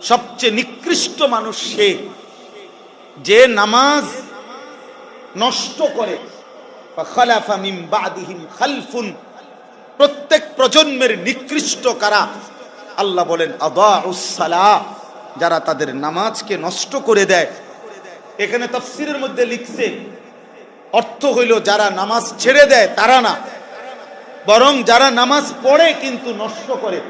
সবচেয়ে নিকৃষ্ট মানুষ সে, যে নামাজ নষ্ট করে। খালফুন। প্রত্যেক প্রজন্মের নিকৃষ্ট কারা? আল্লাহ বলেন, আদাউস সালাহ, যারা তাদের নামাজকে নষ্ট করে দেয়। এখানে তাফসিরের মধ্যে লিখছে, অর্থ হইল যারা নামাজ ছেড়ে দেয়, তারা না। বরং যারা নামাজ পড়ে কিন্তু নষ্ট করে।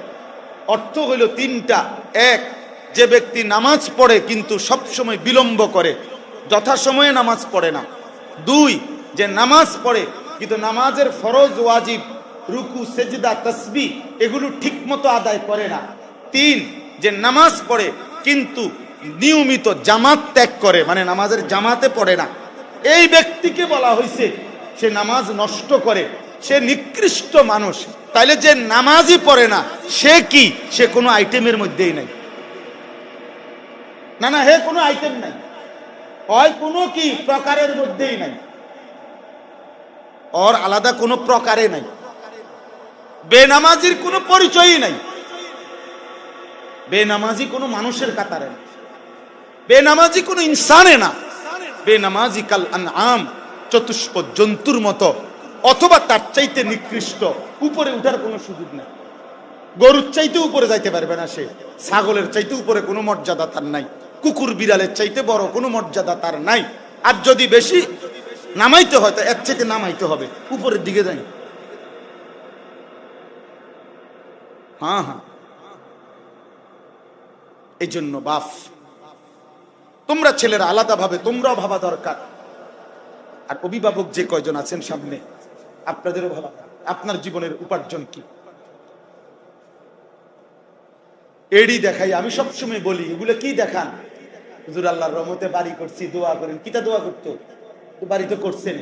অর্থ হইল তিনটা। এক যে ব্যক্তি নামাজ পড়ে কিন্তু সবসময় বিলম্ব করে, যথাসময়ে নামাজ পড়ে না। দুই, যে নামাজ পড়ে, কিন্তু নামাজের ফরজ ওয়াজিব, রুকু, সেজদা তসবি এগুলো ঠিকমতো আদায় করে না। তিন, যে নামাজ পড়ে, কিন্তু নিয়মিত জামাত ত্যাগ করে মানে নামাজের জামাতে পড়ে না। এই ব্যক্তিকে বলা হয়েছে সে নামাজ নষ্ট করে, সে নিকৃষ্ট মানুষ। তাইলে যে নামাজই পড়ে না, সে কি? সে কোনো আইটেমের মধ্যেই নাই। না না, হে, কোনো আইটেম নাই। হয় কোনো কি, প্রকারের মধ্যেই নাই। ওর আলাদা কোনো প্রকারে নাই। বেনামাজির কোনো পরিচয়ই নাই। বেনামাজি কোনো মানুষের কাতারে না। বেনামাজি কোনো ইনসানে না। বেনামাজি কাল আম চতুষ্প জন্তুর মতো, অথবা তার চাইতে নিকৃষ্ট, উপরে উঠার কোনো সুযোগ নেই। গরুর চাইতে উপরে যাইতে পারবে না সে। ছাগলের চাইতে উপরে কোনো মর্যাদা তার নাই। কুকুর বিড়ালের চাইতে বড় কোনো মর্যাদা তার নাই। আর যদি বেশি নামাইতে হয়, তো এর চাইতে নামাইতে হবে। উপরের দিকে যাই। হ্যাঁ হ্যাঁ। এই জন্য বাফ তোমরা ছেলেরা আলাদাভাবে, তোমরাও ভাবা দরকার। আর অভিভাবক যে কয়জন আছেন সামনে, আপনাদেরও ভাবা আপনার জীবনের উপার্জন কি? এডি দেখাই, আমি সবসময় বলি, এগুলো কি দেখান? হুজুর আল্লাহর রহমতে বাড়ি করছি, দোয়া করেন। কিটা দোয়া করতো? তো বাড়ি তো করছে করছেন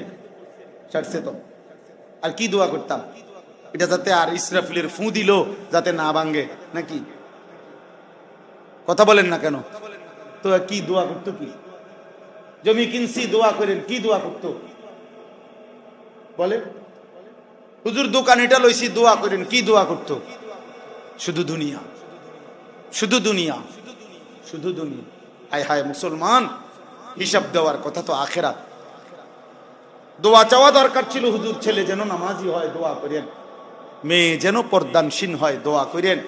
ছাড়ছে তো। আর কি দোয়া করতাম? এটা যাতে আর ইসরাফিলের ফু দিল, যাতে না ভাঙ্গে নাকি? কথা বলেন না কেন? তো কি দোয়া করতো কি? জমি কিনছি, দোয়া করেন, কি দোয়া করতো? বলে হুজুর দোকান এটা লইছি, দোয়া করেন, কি দোয়া করতো? শুধু দুনিয়া। শুধু দুনিয়া। শুধু দুনিয়া। হায় হায় মুসলমান, হিসাব দেওয়ার কথা তো আখেরাত। দোয়া চাওয়া দরকার ছিল, হুজুর ছেলে যেন নামাজি হয়, দোয়া করেন। মেয়ে যেন পর্দানসীন হয়, দোয়া করেন।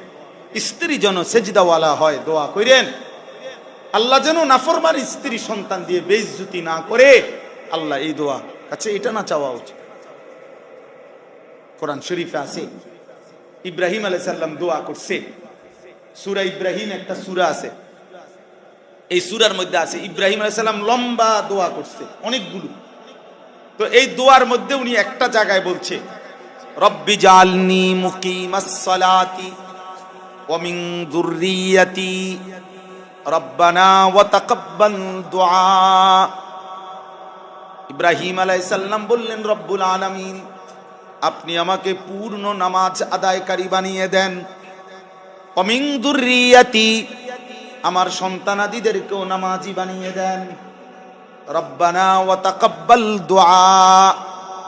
স্ত্রী যেন সেজদাওয়ালা হয়, দোয়া করেন। আল্লাহ যেন নাফরমার স্ত্রী সন্তান দিয়ে বেইজ্জুতি না করে, আল্লাহ এই দোয়া। কাছে এটা না চাওয়া উচিত? কোরআন শরীফে আছে, ইব্রাহিম আলাই সাল্লাম দোয়া করছে। সুরা ইব্রাহিম একটা সুরা আছে। এই সুরার মধ্যে আছে। ইব্রাহিম আলাই সাল্লাম লম্বা দোয়া করছে, অনেকগুলো। তো এই দোয়ার মধ্যে উনি একটা জায়গায় বলছে, রব্বি জালনি মুকিমাস সালাতি ওয়া মিন যুররিয়াতি রব্বানা ওয়া তাকাব্বাল দুআ। ইব্রাহিম আলাইহিস সালাম বললেন, রব্বুল আলামিন, আপনি আমাকে পূর্ণ নামাজ আদায়কারী বানিয়ে দেন। অমিং দুর্রিয়াতি আমার সন্তানাদিদেরকেও নামাজি বানিয়ে দেন। রব্বানা ওয়া তাকাব্বাল দুআ।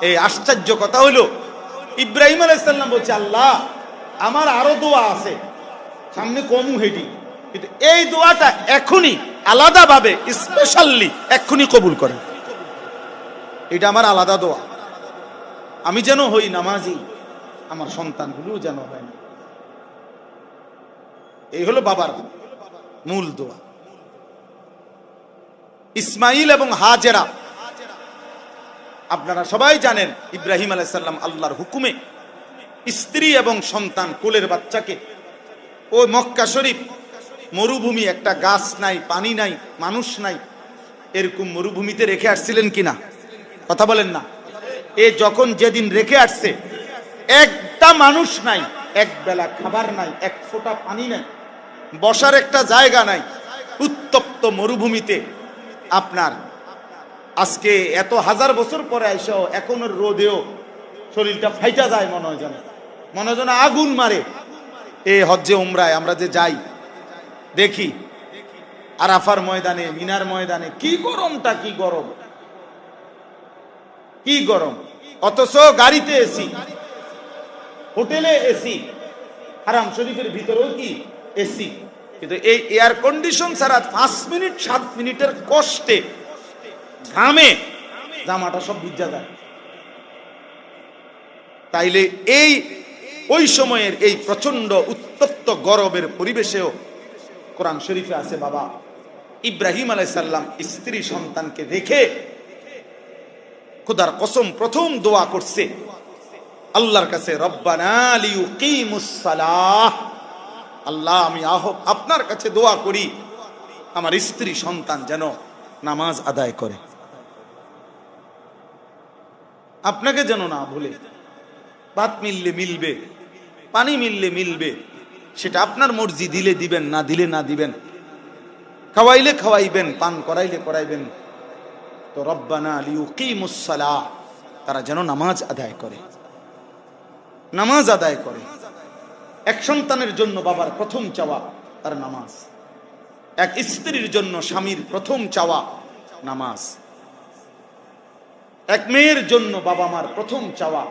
এই আশ্চর্য কথা হলো ইব্রাহিম আলাইহিস সালাম বলছে, আল্লাহ, আমার আরও দোয়া আছে। সামনে কমু হেডি কিন্তু এই দোয়াটা এখনই আলাদাভাবে স্পেশালি এক্ষুনি কবুল করেন। এটা আমার আলাদা দোয়া আমি যেন হই নামাজি, আমার সন্তানগুলো যেন হয় না। এই হলো বাবার মূল দোয়া। ইসমাইল এবং হাজেরা, আপনারা সবাই জানেন ইব্রাহিম আলাইসাল্লাম আল্লাহর হুকুমে স্ত্রী এবং সন্তান কোলের বাচ্চাকে, ও মক্কা শরীফ, মরুভূমি একটা গাছ নাই, পানি নাই, মানুষ নাই, এরকম মরুভূমিতে রেখে আসছিলেন কিনা? কথা বলেন না। এ যখন যেদিন রেখে আসছে, একটা মানুষ নাই এক বেলা খাবার নাই, এক ফোঁটা পানি নাই বসার একটা জায়গা নাই। উত্তপ্ত মরুভূমিতে আপনার। আজকে এত হাজার বছর পরে এসেও এখনও রোদেও শরীরটা ফাইটা যায় মনে হয় যেন। মনে হয় যেন আগুন মারে। এ হজ্জে উমরায়, আমরা যে যাই, দেখি। আরাফার ময়দানে, মিনার ময়দানে, কি গরমটা, কি গরম। কি গরম। অথচ গাড়িতে এসি, হোটেলে এসি। হারাম শরীফের ভিতরেও কি এসি? কিন্তু এই এয়ার কন্ডিশন ছাড়া পাঁচ মিনিট, সাত মিনিটের কষ্টে ঘামে জামাটা সব ভিজা যায়। তাইলে এই, ওই সময়ের এই প্রচণ্ড উত্তপ্ত গরমের পরিবেশেও কোরআন শরীফে আছে, বাবা। ইব্রাহিম আলাইসাল্লাম স্ত্রী সন্তানকে রেখে খুদার কসম প্রথম দোয়া করছে, আল্লাহর কাছে, রব্বানা লিউকিমুস সালাহ। আল্লাহ, আমি আহ, আপনার কাছে দোয়া করি, আমার স্ত্রী সন্তান যেন নামাজ আদায় করে। আপনাকে যেন না ভুলে, ভাত মিললে মিলবে, পানি মিললে মিলবে, সেটা আপনার মর্জি, দিলে দিবেন, না দিলে না দিবেন। খাওয়াইলে খাওয়াইবেন, পান করাইলে করাইবেন। তো রব্বানা লিউকিমুসসালাহ তারা যেন নামাজ আদায় করে। নামাজ আদায় করে। এক সন্তানের জন্য বাবার প্রথম চাওয়া তার নামাজ। এক স্ত্রীর জন্য স্বামীর প্রথম চাওয়া নামাজ। এক মেয়ের জন্য বাবা মার প্রথম চাওয়া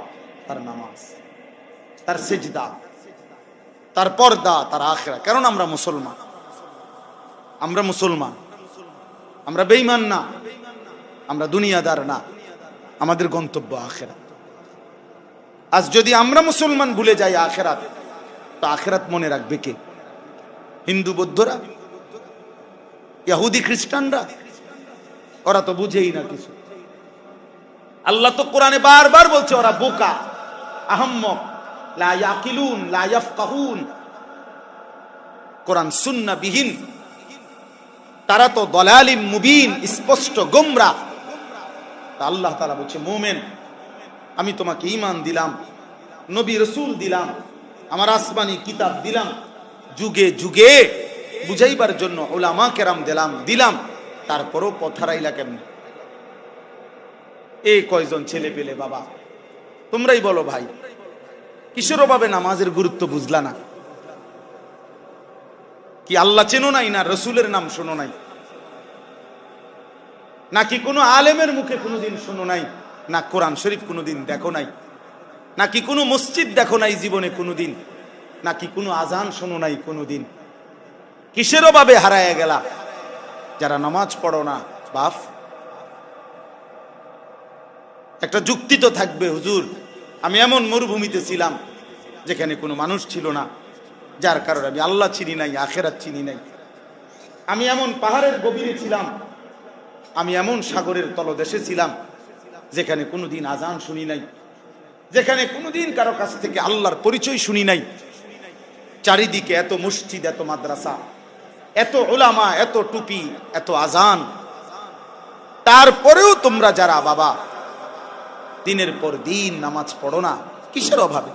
তার নামাজ। তার সেজদা, তার পর্দা, তার আখরা। কারণ আমরা মুসলমান। আমরা মুসলমান। আমরা বেইমান না। আমরা দুনিয়াদার না। আমাদের গন্তব্য আখেরাত আজ যদি আমরা মুসলমান ভুলে যাই আখেরাত তো আখেরাত মনে রাখবে কে? হিন্দু বৌদ্ধরা? ইহুদি খ্রিস্টানরা? ওরা তো বুঝেই না কিছু। আল্লাহ তো কোরআনে বারবার বলছে, ওরা বোকা, আহম্মক, লা ইয়াকিলুন, লা ইয়াফকাহুন। কোরআন সুন্নাহ বিহীন তারা তো দলালিম, মুবিন, স্পষ্ট, গোমরা। তা আল্লাহ তাআলা বলছে, মুমিন, আমি তোমাকে ঈমান দিলাম, নবী রসুল দিলাম। আমার আসমানি কিতাব দিলাম। যুগে যুগে বুঝাইবার জন্য ওলামা কেরাম দিলাম দিলাম। তারপরও পথারাইলা কেমন? এই কয়জন ছেলে পেলে বাবা? তোমরাই বলো ভাই, কিসের অভাবে নামাজের গুরুত্ব বুঝলা না? কি আল্লাহ চেনো নাই না রসুলের নাম শোনো নাই? নাকি কোনো আলেমের মুখে কোনোদিন শোনো নাই? না কোরআন শরীফ কোনোদিন দেখো নাই? নাকি কোনো মসজিদ দেখো নাই জীবনে কোনোদিন? নাকি কোনো আজান শোনো নাই কোনোদিন? কিসের অভাবে হারায় গেলা? যারা নামাজ পড়ো না, বাফ। একটা যুক্তি তো থাকবে, হুজুর। আমি এমন মরুভূমিতে ছিলাম, যেখানে কোনো মানুষ ছিল না, যার কারণে আমি আল্লাহ চিনি নাই, আখেরাত চিনি নাই। আমি এমন পাহাড়ের গভীরে ছিলাম, আমি এমন সাগরের তলদেশে ছিলাম, যেখানে কোনোদিন আজান শুনি নাই। যেখানে কোনোদিন কারও কাছ থেকে আল্লাহর পরিচয় শুনি নাই। চারিদিকে এত মসজিদ, এত মাদ্রাসা, এত ওলামা এত টুপি, এত আজান। তারপরেও তোমরা যারা বাবা, দিনের পর দিন নামাজ পড়ো না, কিসের অভাবে?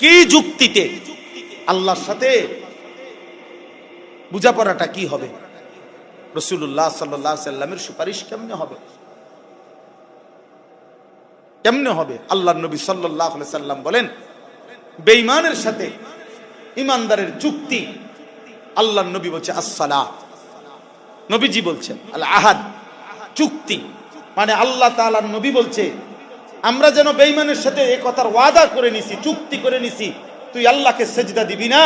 কি যুক্তিতে? আল্লাহর সাথে বুঝাপড়াটা কি হবে? রসুল্লাহ সাল্লাহ সাল্লামের সুপারিশ কেমনে হবে? কেমনে হবে? আল্লাহ নবী সাল্লাহ সাল্লাম বলেন, বেঈমানের সাথে ইমানদারের চুক্তি। আল্লাহ নবী বলছে আসসালাহ নবীজি বলছেন আল আহাদ চুক্তি। মানে আল্লাহ তাআলার নবী বলছে, আমরা যেন বেঈমানের সাথে এ কথার ওয়াদা করে নিছি, চুক্তি করে নিছি, তুই আল্লাহকে সেজদা দিবি না?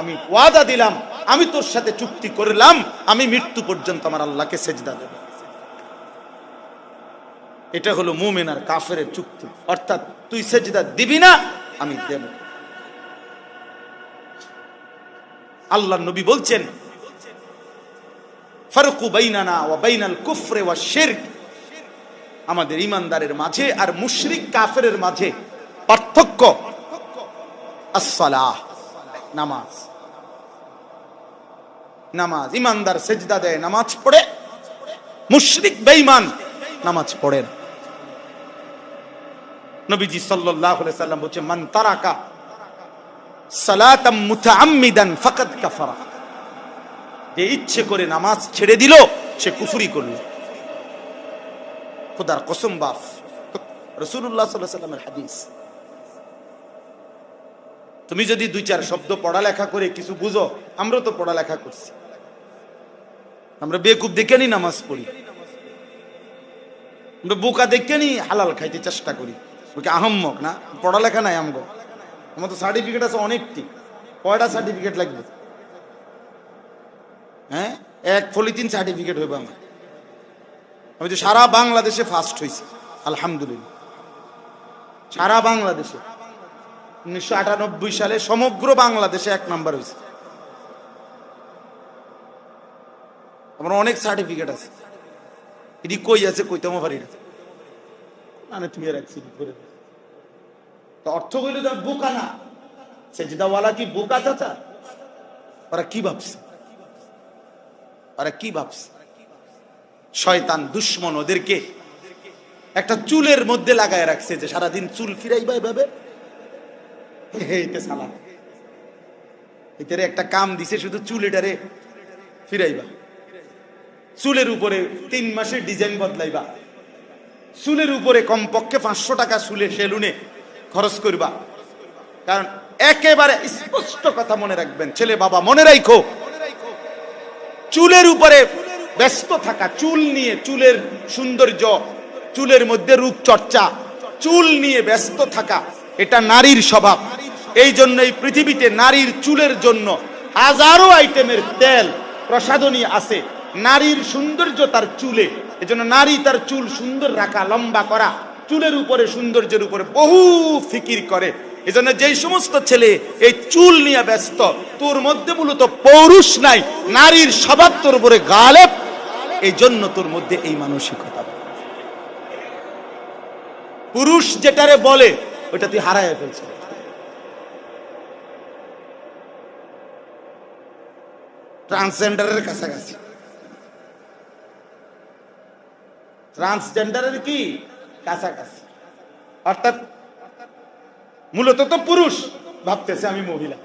আমি ওয়াদা দিলাম, আমি তোর সাথে চুক্তি করলাম, আমি মৃত্যু পর্যন্ত আমার আল্লাহকে সেজদা দেব। এটা হলো মুমিন আর কাফের চুক্তি। অর্থাৎ তুই সেজদা দিবি না, আমি দেব। আল্লাহ নবী বলছেন, ফারুকু বাইনানা ওয়া বাইনাল কুফরে ওয়া শিরক। আমাদের ইমানদারের মাঝে আর মুশরিক কাফেরের মাঝে পার্থক্য আসসালাহ, নামাজ। নামাজ ইমানদার সেজদা দেয়, নামাজ পড়ে। মুশরিক বেঈমান, নামাজ পড়ে না। নবীজি সাল্লাম বলছে, মান তারাকা ইচ্ছে করে নামাজ ছেড়ে দিল, সে করল। কসম তুমি যদি দুই চার শব্দ পড়ালেখা করে কিছু বুঝো, আমরা তো পড়ালেখা করছি। আমরা বেকুব দেখে নি নামাজ পড়ি। আমরা বোকা দেখে নি হালাল খাইতে চেষ্টা করি। ওকে আহম্মক, না? পড়ালেখা নাই আমগো। আমার তো সার্টিফিকেট আছে অনেকটি। কয়টা সার্টিফিকেট লাগবে? হ্যাঁ? এক পলিথিন সার্টিফিকেট হইবে আমার। আমি তো সারা বাংলাদেশে ফার্স্ট হয়েছি আলহামদুলিল্লাহ। সারা বাংলাদেশে। উনিশশো আটানব্বই সালে সমগ্র বাংলাদেশে এক নাম্বার হয়েছে আমার অনেক সার্টিফিকেট আছে। এটি কই আছে কইতামো পারি না। মানে তুমি রাখছি করে তো অর্থ কইলে তো বোকা না। সেজদাওয়ালা কি বোকা চাচা? ওরা কি ভাবছে? ওরা কি ভাবছে? শয়তান দুশ্মন ওদেরকে একটা চুলের মধ্যে লাগায় রাখছে যে সারাদিন চুল ফিরাইবা এভাবে। সালা। এটারে একটা কাম দিছে শুধু চুল এটারে ফিরাইবা। চুলের উপরে তিন মাসের ডিজাইন বদলাইবা। চুলের উপরে কমপক্ষে পাঁচশো টাকা চুলে সেলুনে খরচ করবা। কারণ একেবারে স্পষ্ট কথা মনে রাখবেন, ছেলে বাবা মনে রাখো চুলের উপরে ব্যস্ত থাকা, চুল নিয়ে চুলের সৌন্দর্য, চুলের মধ্যে রূপচর্চা, চুল নিয়ে ব্যস্ত থাকা, এটা নারীর স্বভাব। এই জন্য এই পৃথিবীতে নারীর চুলের জন্য হাজারো আইটেমের তেল প্রসাধনী আছে। নারীর সৌন্দর্য তার চুলে। এজন্য নারী তার চুল সুন্দর রাখা, লম্বা করা, চুলের উপরে, সৌন্দর্যের উপরে বহু ফিকির করে। এজন্য সমস্ত ছেলে এই চুল নিয়ে ব্যস্ত, তোর মধ্যে মূলত পৌরুষ নাই, নারীর স্বভাব তোর উপরে এই জন্য তোর মধ্যে এই মানসিকতা। পুরুষ যেটারে বলে ওটা তুই হারায় ফেলছ ট্রান্সজেন্ডারের কাছাকাছি। ট্রান্সজেন্ডারের কি? কাছাকাছি। অর্থাৎ মূলত তো পুরুষ, ভাবতেছে আমি মহিলা।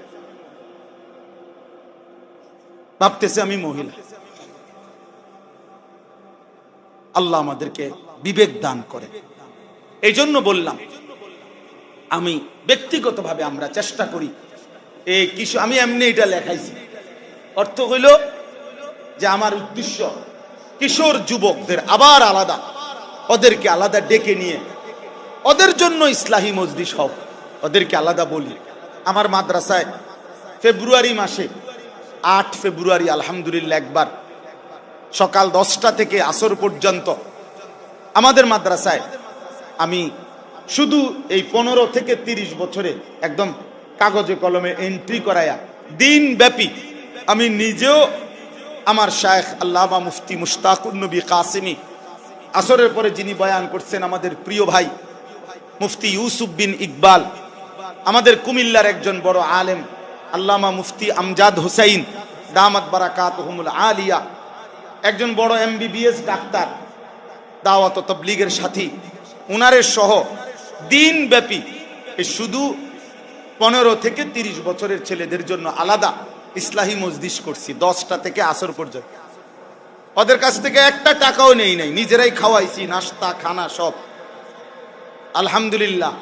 ভাবতেছে আমি মহিলা। আল্লাহ আমাদেরকে বিবেক দান করে। এই জন্য বললাম, আমি ব্যক্তিগতভাবে আমরা চেষ্টা করি। এই কিছু, আমি এমনি এটা লেখাইছি। অর্থ হইল যে আমার উদ্দেশ্য কিশোর যুবকদের আবার আলাদা। ওদেরকে আলাদা ডেকে নিয়ে। ওদের জন্য ইসলাহী মজলিস হোক ওদেরকে আলাদা বলি। আমার মাদ্রাসায় ফেব্রুয়ারি মাসে, আট ফেব্রুয়ারি আলহামদুলিল্লাহ একবার, সকাল দশটা থেকে আসর পর্যন্ত আমাদের মাদ্রাসায় আমি শুধু এই পনেরো থেকে তিরিশ বছরে একদম কাগজে কলমে এন্ট্রি করায়া দিন ব্যাপী আমি নিজেও আমার শায়েখ আল্লামা মুফতি মুশতাকুর নবী কাসিমি। আসরের পরে যিনি বয়ান করছেন আমাদের প্রিয় ভাই মুফতি ইউসুফ বিন ইকবাল, আমাদের কুমিল্লার একজন বড় আলেম, আল্লামা মুফতি আমজাদ হুসাইন, দামাত বারাকাত হুমুল আলিয়া, একজন বড় এমবিবিএস ডাক্তার, দাওয়াত তবলিগের সাথী। উনারের সহ দিন ব্যাপী শুধু পনেরো থেকে তিরিশ বছরের ছেলেদের জন্য আলাদা ইসলাহী মজদিস করছি, দশটা থেকে আসর পর্যন্ত। ওদের কাছ থেকে একটা টাকাও নেই নাই, নিজেরাই খাওয়াইছি, নাস্তা, খানা, সব। আলহামদুলিল্লাহ।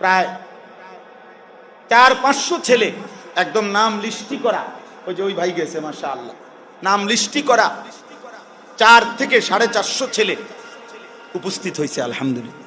প্রায় চার, পাঁচশো ছেলে একদম নাম লিস্টি করা, ওই যে ওই ভাই গেছে মাসা আল্লাহ নাম লিস্টি করা, চার থেকে সাড়ে চারশো ছেলে উপস্থিত হয়েছে, আলহামদুলিল্লাহ।